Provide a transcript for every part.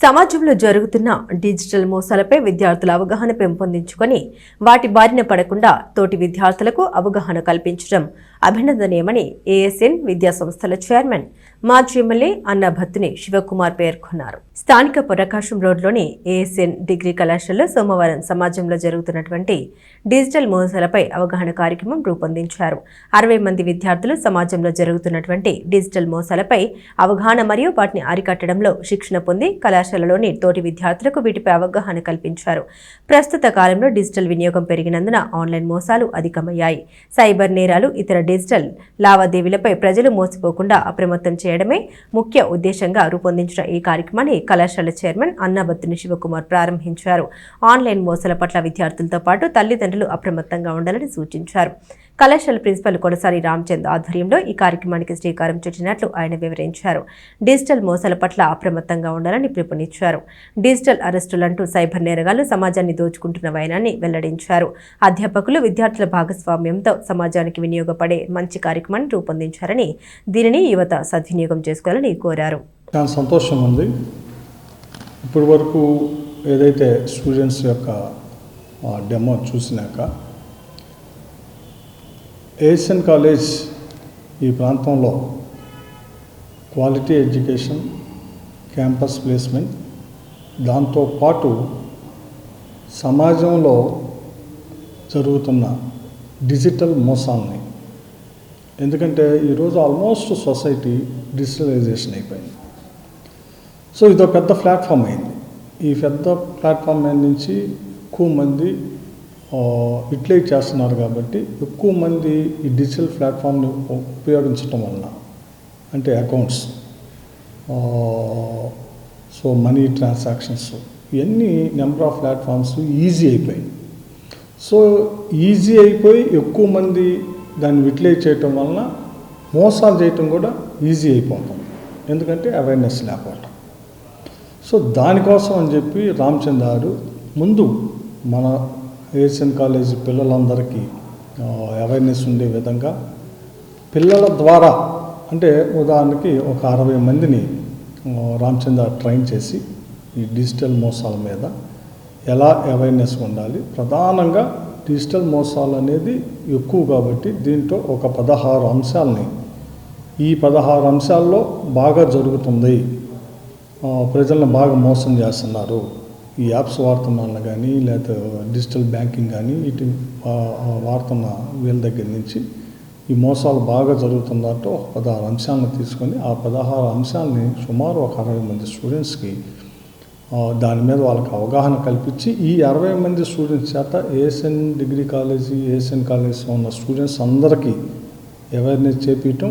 సమాజంలో జరుగుతున్న డిజిటల్ మోసాలపై విద్యార్థుల అవగాహన పెంపొందించుకొని వాటి బారిన పడకుండా తోటి విద్యార్థులకు అవగాహన కల్పించడం అభినందనీయమని ఏఎస్ఎన్ విద్యా సంస్థల చైర్మన్ మాజీ ఎమ్మెల్యే అన్న భత్తుని శివకుమార్ పేర్కొన్నారు. స్థానిక ప్రకాశం రోడ్లోని ఏఎస్ఎన్ డిగ్రీ కళాశాలలో సోమవారం సమాజంలో జరుగుతున్నటువంటి డిజిటల్ మోసాలపై అవగాహన కార్యక్రమం రూపొందించారు. అరవై మంది విద్యార్థులు సమాజంలో జరుగుతున్నటువంటి డిజిటల్ మోసాలపై అవగాహన మరియు వాటిని అరికట్టడంలో శిక్షణ పొంది కళాశాలలోని తోటి విద్యార్థులకు వీటిపై అవగాహన కల్పించారు. ప్రస్తుత కాలంలో డిజిటల్ వినియోగం పెరిగినందున ఆన్లైన్ మోసాలు అధికమయ్యాయి. సైబర్ నేరాలు ఇతర డిజిటల్ లావాదేవీలపై ప్రజలు మోసపోకుండా అప్రమత్తం చేయడమే ముఖ్య ఉద్దేశంగా రూపొందించిన ఈ కార్యక్రమాన్ని కళాశాల చైర్మన్ అన్నాబత్తుని శివకుమార్ ప్రారంభించారు. ఆన్లైన్ మోసాల పట్ల విద్యార్థులతో పాటు తల్లిదండ్రులు అప్రమత్తంగా ఉండాలని సూచించారు. కళాశాల ప్రిన్సిపల్ కొడసారి రామచంద్ ఆధ్వర్యంలో ఈ కార్యక్రమానికి శ్రీకారం చుట్టినట్లు ఆయన వివరించారు. డిజిటల్ మోసాల పట్ల అప్రమత్తంగా ఉండాలని పిలుపునిచ్చారు. డిజిటల్ అరెస్టులంటూ సైబర్ నేరగాళ్ళు సమాజాన్ని దోచుకుంటున్న వైనాన్ని వెల్లడించారు. అధ్యాపకులు విద్యార్థుల భాగస్వామ్యంతో సమాజానికి వినియోగపడే మంచి కార్యక్రమాన్ని రూపొందించారని దీనిని యువత సద్వినియోగం చేసుకోవాలని కోరారు. చాలా సంతోషం ఉంది. ఇప్పటి వరకు ఏదైతే స్టూడెంట్స్ యొక్క డెమో చూసినాక ఏషియన్ కాలేజ్ ఈ ప్రాంతంలో క్వాలిటీ ఎడ్యుకేషన్ క్యాంపస్ ప్లేస్మెంట్ దాంతో పాటు సమాజంలో జరుగుతున్న డిజిటల్ మోసాన్ని ఎందుకంటే ఈరోజు ఆల్మోస్ట్ సొసైటీ డిజిటలైజేషన్ అయిపోయింది. సో ఇదో పెద్ద ప్లాట్ఫామ్ అయింది. ఈ పెద్ద ప్లాట్ఫామ్ నుంచి ఎక్కువ మంది యూటిలైజ్ చేస్తున్నారు కాబట్టి ఎక్కువ మంది ఈ డిజిటల్ ప్లాట్ఫామ్ని ఉపయోగించటం వలన అంటే అకౌంట్స్ సో మనీ ట్రాన్సాక్షన్స్ ఇవన్నీ నెంబర్ ఆఫ్ ప్లాట్ఫామ్స్ ఈజీ అయిపోయాయి. సో ఈజీ అయిపోయి ఎక్కువ మంది దాన్ని యూటిలైజ్ చేయటం వలన మోసాలు చేయటం కూడా ఈజీ అయిపోతుంది. ఎందుకంటే అవేర్నెస్ లేకపోవటం. సో దానికోసం అని చెప్పి రామచంద్ర గారు ముందు మన ఏషియన్ కాలేజీ పిల్లలందరికీ అవేర్నెస్ ఉండే విధంగా పిల్లల ద్వారా అంటే ఉదాహరణకి ఒక అరవై మందిని రామచంద్ర ట్రైన్ చేసి ఈ డిజిటల్ మోసాల మీద ఎలా అవేర్నెస్ ఉండాలి? ప్రధానంగా డిజిటల్ మోసాలు అనేది ఎక్కువ కాబట్టి దీంట్లో ఒక పదహారు అంశాలని ఈ పదహారు అంశాల్లో బాగా జరుగుతుంది. ప్రజలను బాగా మోసం చేస్తున్నారు. ఈ యాప్స్ వాడుతున్న కానీ లేకపోతే డిజిటల్ బ్యాంకింగ్ కానీ ఇటు వాడుతున్న వీళ్ళ దగ్గర నుంచి ఈ మోసాలు బాగా జరుగుతుందంటూ ఒక పదహారు అంశాలను తీసుకొని ఆ పదహారు అంశాలని సుమారు ఒక అరవై మంది స్టూడెంట్స్కి దాని మీద వాళ్ళకి అవగాహన కల్పించి ఈ అరవై మంది స్టూడెంట్స్ చేత ఏఎస్ఎన్ డిగ్రీ కాలేజీ ఏఎస్ఎన్ కాలేజీలో ఉన్న స్టూడెంట్స్ అందరికీ అవేర్నెస్ చేపించటం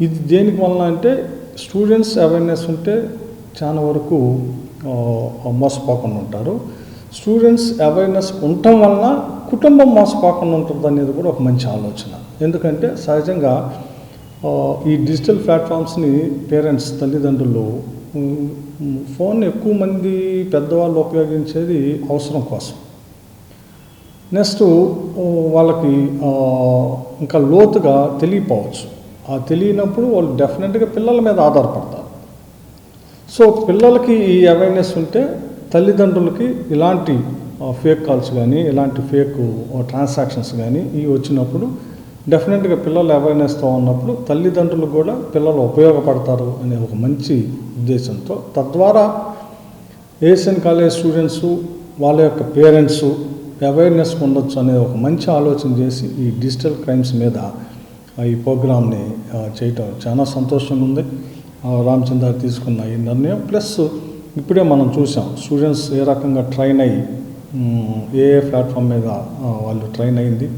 ఇది దేనికి వలన అంటే స్టూడెంట్స్ అవేర్నెస్ ఉంటే చాలా వరకు మోసపోకుండా ఉంటారు. స్టూడెంట్స్ అవేర్నెస్ ఉండటం వలన కుటుంబం మోసపోకుండా ఉంటుంది అనేది కూడా ఒక మంచి ఆలోచన. ఎందుకంటే సహజంగా ఈ డిజిటల్ ప్లాట్ఫామ్స్ని పేరెంట్స్ తల్లిదండ్రులు ఫోన్ ఎక్కువ మంది పెద్దవాళ్ళు ఉపయోగించేది అవసరం కోసం. నెక్స్ట్ వాళ్ళకి ఇంకా లోతుగా తెలియపోవచ్చు. ఆ తెలియనప్పుడు వాళ్ళు డెఫినెట్గా పిల్లల మీద ఆధారపడతారు. సో పిల్లలకి ఈ అవేర్నెస్ ఉంటే తల్లిదండ్రులకి ఇలాంటి ఫేక్ కాల్స్ కానీ ఇలాంటి ఫేక్ ట్రాన్సాక్షన్స్ కానీ ఇవి వచ్చినప్పుడు డెఫినెట్గా పిల్లలు అవేర్నెస్తో ఉన్నప్పుడు తల్లిదండ్రులు కూడా పిల్లలు ఉపయోగపడతారు అనే ఒక మంచి ఉద్దేశంతో. తద్వారా ఏషియన్ కాలేజ్ స్టూడెంట్స్ వాళ్ళ యొక్క పేరెంట్స్ అవేర్నెస్ ఉండొచ్చు అనే ఒక మంచి ఆలోచన చేసి ఈ డిజిటల్ క్రైమ్స్ మీద ఈ ప్రోగ్రామ్ని చేయటం చాలా సంతోషంగా ఉంది. రామచంద్ర తీసుకున్న ఈ నిర్ణయం. ప్లస్ ఇప్పుడే మనం చూసాం స్టూడెంట్స్ ఏ రకంగా ట్రైన్ అయ్యి ఏ ఏ ప్లాట్ఫామ్ మీద వాళ్ళు ట్రైన్ అయింది.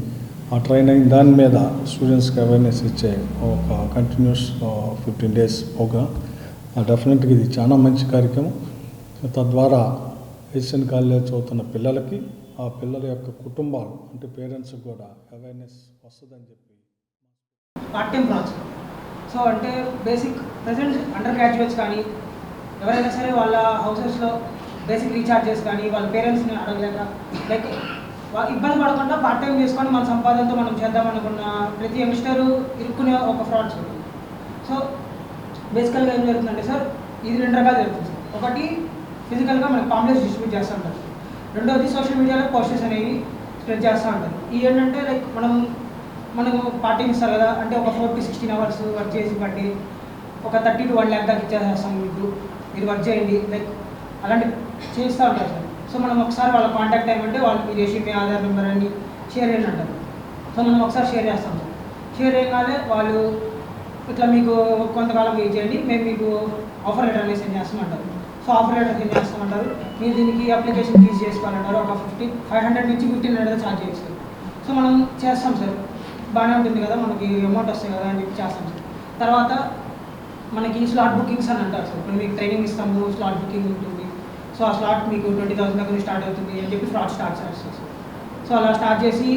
ఆ ట్రైన్ అయిన దాని మీద స్టూడెంట్స్కి అవేర్నెస్ ఇచ్చే ఒక కంటిన్యూస్ ఫిఫ్టీన్ డేస్ ప్రోగ్రామ్ డెఫినెట్గా ఇది చాలా మంచి కార్యక్రమం. తద్వారా ఎస్ఎన్ కాలేజ్ చదువుతున్న పిల్లలకి ఆ పిల్లల యొక్క కుటుంబాలు అంటే పేరెంట్స్కి కూడా అవేర్నెస్ వస్తుందని చెప్పి పార్ట్ టైం ప్రాజెక్ట్ సో అంటే బేసిక్ ప్రజెంట్ అండర్ గ్రాడ్యుయేట్స్ కానీ ఎవరైనా సరే వాళ్ళ హౌసెస్లో బేసిక్ రీఛార్జెస్ కానీ వాళ్ళ పేరెంట్స్ని అడగలేక లైక్ ఇబ్బంది పడకుండా పార్ట్ టైం చేసుకొని మన సంపాదనతో మనం చేద్దాం అనుకున్న ప్రతి యంగ్స్టరు ఇరుక్కునే ఒక ఫ్రాడ్స్ సో బేసికల్గా ఏం జరుగుతుందంటే సార్ ఇది రెండు రకాలు జరుగుతుంది సార్. ఒకటి ఫిజికల్గా మనకి పాంప్లెట్స్ డిస్ట్రిబ్యూట్ చేస్తూ ఉంటారు. రెండోది సోషల్ మీడియాలో పోస్టర్స్ అనేవి స్ప్రెడ్ చేస్తూ ఉంటారు. ఇవి ఏంటంటే లైక్ మనం మనకు పాటించాలి ఇస్తారు కదా. అంటే ఒక four to sixteen hours work చేసి బట్టి ఒక థర్టీ టు వన్ ల్యాక్ దాకా ఇచ్చేస్తాం మీకు. మీరు వర్క్ చేయండి. లైక్ అలాంటి చేస్తూ ఉంటారు సార్. సో మనం ఒకసారి వాళ్ళ కాంటాక్ట్ అయ్యమంటే వాళ్ళు మీ ఆధార్ నెంబర్ అని షేర్ చేయండి అంటారు. సో మనం ఒకసారి షేర్ చేస్తాం సార్. షేర్ చేయగానే వాళ్ళు ఇట్లా మీకు కొంతకాలం వెయిట్ చేయండి. మేము మీకు ఆఫర్ లెటర్ అనేది సెండ్ చేస్తామంటారు. సో ఆఫర్ లెటర్ సెండ్ చేస్తామంటారు. మీరు దీనికి అప్లికేషన్ ఫీజ్ చేసుకోవాలంటారు. ఒక ఫిఫ్టీ ఫైవ్ హండ్రెడ్ నుంచి ఫిఫ్టీన్ హండ్రెడ్ ఛార్జ్ చేస్తారు సో మనం చేస్తాం సార్. బాగానే ఉంటుంది కదా మనకి అమౌంట్ వస్తాయి కదా అని చెప్పి చేస్తాం సార్. తర్వాత మనకి స్లాట్ బుకింగ్స్ అని అంటారు సార్. ఇప్పుడు మీకు ట్రైనింగ్ ఇస్తాము స్లాట్ బుకింగ్ ఉంటుంది. సో ఆ స్లాట్ మీకు ట్వంటీ థౌసండ్ దగ్గర స్టార్ట్ అవుతుంది అని చెప్పి స్లాట్ స్టార్ట్ చేస్తారు సార్. సో అలా స్టార్ట్ చేసి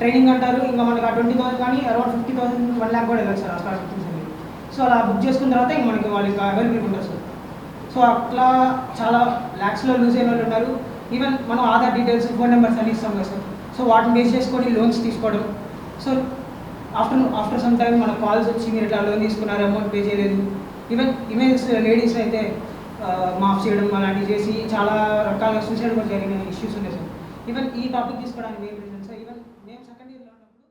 ట్రైనింగ్ అంటారు. ఇంకా మనకి ఆ ట్వంటీ థౌసండ్ కానీ around fifty thousand one lakh కూడా వెళ్ళదు సార్ ఆ స్లాట్ బుకింగ్స్ అనేది సో అలా బుక్ చేసుకున్న తర్వాత ఇంక మనకి వాళ్ళు ఇంకా అవైలబుల్ ఉంటుంది సార్. సో అట్లా చాలా ల్యాక్స్లో లూజ్ అయిన వాళ్ళు ఉన్నారు. ఈవెన్ మనం ఆధార్ డీటెయిల్స్ ఫోన్ నెంబర్స్ అన్ని ఇస్తాం కదా సార్. సో వాటిని బేస్ చేసుకొని లోన్స్ తీసుకోవడం so after after some time మన కాల్స్ వచ్చి మీరు ఇట్లా లోన్ తీసుకున్నారు అమౌంట్ పే చేయలేదు. ఈవెన్ ఇమెయిల్స్ లేడీస్ అయితే మాఫ్ చేయడం అలాంటివి చేసి చాలా రకాల సూసైడ్ కూడా జరిగిన ఇష్యూస్ ఉన్నాయి సార్. ఈవెన్ ఈ టాపిక్ తీసుకోవడానికి ఏం రీజన్ సార్? ఈవెన్ మేము సెకండ్ ఇయర్లో ఉన్నప్పుడు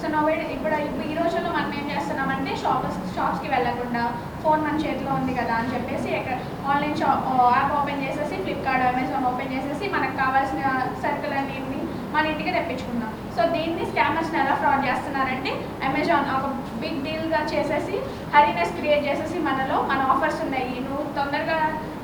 సో నోవేడ్ ఇప్పుడు ఇప్పుడు ఈ రోజుల్లో మనం ఏం చేస్తున్నామంటే షాప్స్ షాప్స్కి వెళ్ళకుండా ఫోన్ మన చేతిలో ఉంది కదా అని చెప్పేసి ఆన్లైన్ షాప్ యాప్ ఓపెన్ చేసేసి ఫ్లిప్కార్ట్ అమెజాన్ ఓపెన్ చేసేసి మనకు కావాల్సిన సర్కిల్ అన్నింటిని మన ఇంటికి తెప్పించుకుందాం. సో దీన్ని స్కామర్స్ని ఎలా ఫ్రాడ్ చేస్తున్నారంటే అమెజాన్ ఒక బిగ్ డీల్గా చేసేసి హరీనెస్ క్రియేట్ చేసేసి మనలో మన ఆఫర్స్ ఉన్నాయి. నువ్వు తొందరగా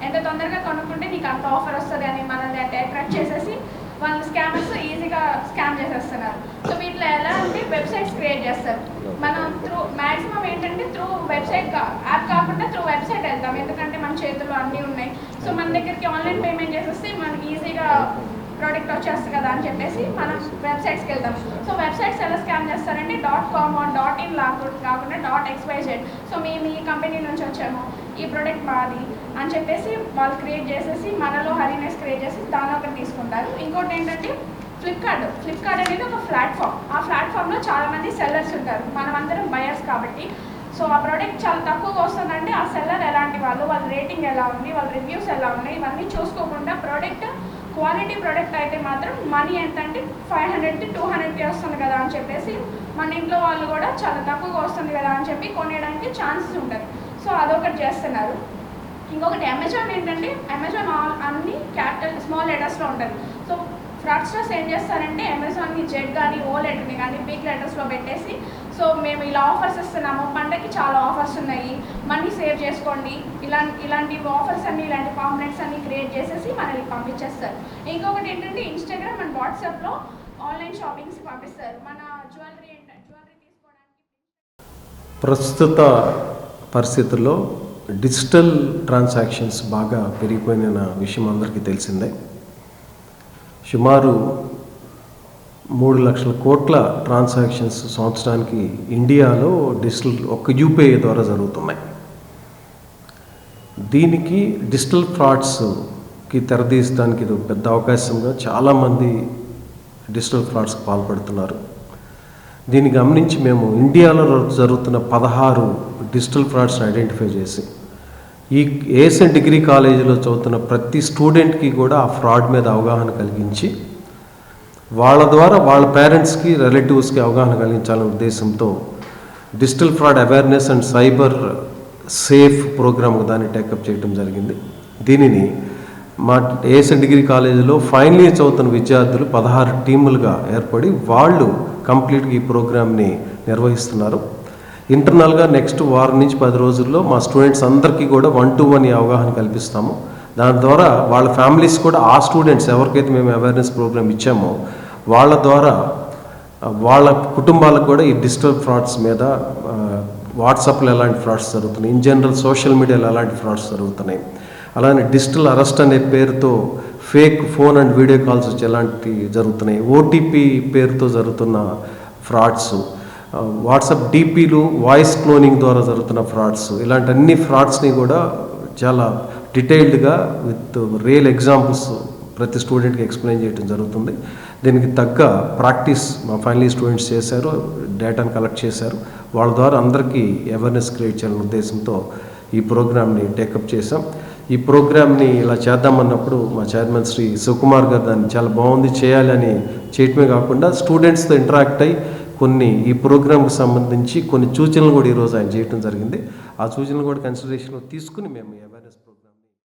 ఎంత తొందరగా కొనుక్కుంటే నీకు అంత ఆఫర్ వస్తుంది అని మనల్ని అట్రాక్ట్ చేసేసి వాళ్ళు స్కామర్స్ ఈజీగా స్కామ్ చేసేస్తున్నారు. సో వీటిలో ఎలా అంటే వెబ్సైట్స్ క్రియేట్ చేస్తారు. మనం త్రూ మ్యాక్సిమం ఏంటంటే త్రూ వెబ్సైట్ యాప్ కాకుండా త్రూ వెబ్సైట్ వెళ్తాం. ఎందుకంటే మన చేతుల్లో అన్నీ ఉన్నాయి. సో మన దగ్గరికి ఆన్లైన్ పేమెంట్ చేసేస్తే మనకి ఈజీగా ప్రోడక్ట్ వచ్చేస్తుంది కదా అని చెప్పేసి మనం వెబ్సైట్స్కి వెళ్తాం. సో వెబ్సైట్స్ ఎలా స్కామ్ చేస్తారంటే డాట్ కామ్ డాట్ ఇన్ కాకుండా డాట్ ఎక్స్వైజెడ్ సో మేము ఈ కంపెనీ నుంచి వచ్చాము. ఈ ప్రోడక్ట్ మాది అని చెప్పేసి వాళ్ళు క్రియేట్ చేసేసి మనలో హరీనెస్ క్రియేట్ చేసి దాని ఒకటి తీసుకుంటారు. ఇంకోటి ఏంటంటే ఫ్లిప్కార్ట్ ఫ్లిప్కార్ట్ అనేది ఒక ప్లాట్ఫామ్ ఆ ప్లాట్ఫామ్లో చాలామంది సెల్లర్స్ ఉంటారు. మనమందరం బయర్స్ కాబట్టి. సో ఆ ప్రోడక్ట్ చాలా తక్కువగా వస్తుందంటే ఆ సెల్లర్ ఎలాంటి వాళ్ళు వాళ్ళ రేటింగ్ ఎలా ఉంది వాళ్ళ రివ్యూస్ ఎలా ఉన్నాయి ఇవన్నీ చూసుకోకుండా ప్రోడక్ట్ క్వాలిటీ ప్రోడక్ట్ అయితే మాత్రం మనీ ఎంత అంటే ఫైవ్ హండ్రెడ్కి టూ హండ్రెడ్కి వస్తుంది కదా అని చెప్పేసి మన ఇంట్లో వాళ్ళు కూడా చాలా తక్కువగా వస్తుంది కదా అని చెప్పి కొనేయడానికి ఛాన్సెస్ ఉంటుంది సో అదొకటి చేస్తున్నారు. ఇంకొకటి అమెజాన్ ఏంటంటే అమెజాన్ ఆల్ అన్ని క్యాపిటల్ స్మాల్ లెటర్స్లో ఉంటుంది సో ఫ్రాడ్స్టర్స్ ఏం చేస్తారంటే అమెజాన్ని జెడ్ కానీ ఓ లెటర్ని కానీ బిగ్ లెటర్స్లో పెట్టేసి సో మేము ఇలా ఆఫర్స్ ఇస్తున్నాము. పండగకి చాలా ఆఫర్స్ ఉన్నాయి. మనీ సేవ్ చేసుకోండి. ఇలా ఇలాంటి ఆఫర్స్ అన్ని ఇలాంటి పాంప్లెట్స్ అన్ని క్రియేట్ చేసేసి మనల్ని పంపించేస్తారు. ఇంకొకటి ఏంటంటే ఇన్స్టాగ్రామ్ అండ్ వాట్సాప్లో ఆన్లైన్ షాపింగ్స్ పంపిస్తారు. మన జ్యువెలరీ జ్యువెలరీ తీసుకోవడానికి ప్రస్తుత పరిస్థితుల్లో డిజిటల్ ట్రాన్సాక్షన్స్ బాగా పెరిగిపోయిన విషయం అందరికీ తెలిసిందే. సుమారు మూడు లక్షల కోట్ల ట్రాన్సాక్షన్స్ సంవత్సరానికి ఇండియాలో డిజిటల్ ఒక్క యూపీఐ ద్వారా జరుగుతున్నాయి. దీనికి డిజిటల్ ఫ్రాడ్స్కి తెరదీయడానికి ఇది ఒక పెద్ద అవకాశంగా చాలామంది డిజిటల్ ఫ్రాడ్స్కి పాల్పడుతున్నారు. దీన్ని గమనించి మేము ఇండియాలో జరుగుతున్న పదహారు డిజిటల్ ఫ్రాడ్స్ని ఐడెంటిఫై చేసి ఈ ఏఎస్ఎన్ డిగ్రీ కాలేజీలో చదువుతున్న ప్రతి స్టూడెంట్కి కూడా ఆ ఫ్రాడ్ మీద అవగాహన కలిగించి వాళ్ళ ద్వారా వాళ్ళ పేరెంట్స్కి రిలేటివ్స్కి అవగాహన కలిగించాలనే ఉద్దేశంతో digital fraud awareness and cyber safe program దాన్ని టేకప్ చేయడం జరిగింది. దీనిని మా ఏఎస్ఎన్ డిగ్రీ కాలేజీలో ఫైనల్ ఇయర్ చదువుతున్న విద్యార్థులు పదహారు టీములుగా ఏర్పడి వాళ్ళు కంప్లీట్గా ఈ ప్రోగ్రామ్ని నిర్వహిస్తున్నారు. ఇంటర్నల్గా నెక్స్ట్ వారం నుంచి పది రోజుల్లో మా స్టూడెంట్స్ అందరికీ కూడా వన్ టు వన్ అవగాహన కల్పిస్తాము. దాని ద్వారా వాళ్ళ ఫ్యామిలీస్ కూడా ఆ స్టూడెంట్స్ ఎవరికైతే మేము అవేర్నెస్ ప్రోగ్రామ్ ఇచ్చామో వాళ్ళ ద్వారా వాళ్ళ కుటుంబాలకు కూడా ఈ డిజిటల్ ఫ్రాడ్స్ మీద వాట్సాప్లో ఎలాంటి ఫ్రాడ్స్ జరుగుతున్నాయి? ఇన్ జనరల్ సోషల్ మీడియాలో ఎలాంటి ఫ్రాడ్స్ జరుగుతున్నాయి? అలానే డిజిటల్ అరెస్ట్ అనే పేరుతో fake phone and video calls వచ్చి ఎలాంటివి జరుగుతున్నాయి? ఓటీపీ పేరుతో జరుగుతున్న ఫ్రాడ్స్ వాట్సాప్ డీపీలు వాయిస్ క్లోనింగ్ ద్వారా జరుగుతున్న ఫ్రాడ్స్ ఇలాంటి అన్ని ఫ్రాడ్స్ని కూడా చాలా డీటెయిల్డ్గా విత్ రియల్ ఎగ్జాంపుల్స్ ప్రతి స్టూడెంట్కి ఎక్స్ప్లెయిన్ చేయడం జరుగుతుంది. దీనికి తగ్గ ప్రాక్టీస్ మా ఫైనల్ స్టూడెంట్స్ చేశారు డేటాను కలెక్ట్ చేశారు. వాళ్ళ ద్వారా అందరికీ అవేర్నెస్ క్రియేట్ చేయాలనే ఉద్దేశంతో ఈ ప్రోగ్రామ్ని టేకప్ చేశాం. ఈ ప్రోగ్రామ్ని ఇలా చేద్దామన్నప్పుడు మా చైర్మన్ శ్రీ సుకుమార్ గారు దాన్ని చాలా బాగుంది చేయాలని చేయటమే కాకుండా స్టూడెంట్స్తో ఇంటరాక్ట్ అయ్యి కొన్ని ఈ ప్రోగ్రామ్కి సంబంధించి కొన్ని సూచనలు కూడా ఈరోజు ఆయన చేయటం జరిగింది. ఆ సూచనలు కూడా కన్సిడరేషన్లో తీసుకుని మేము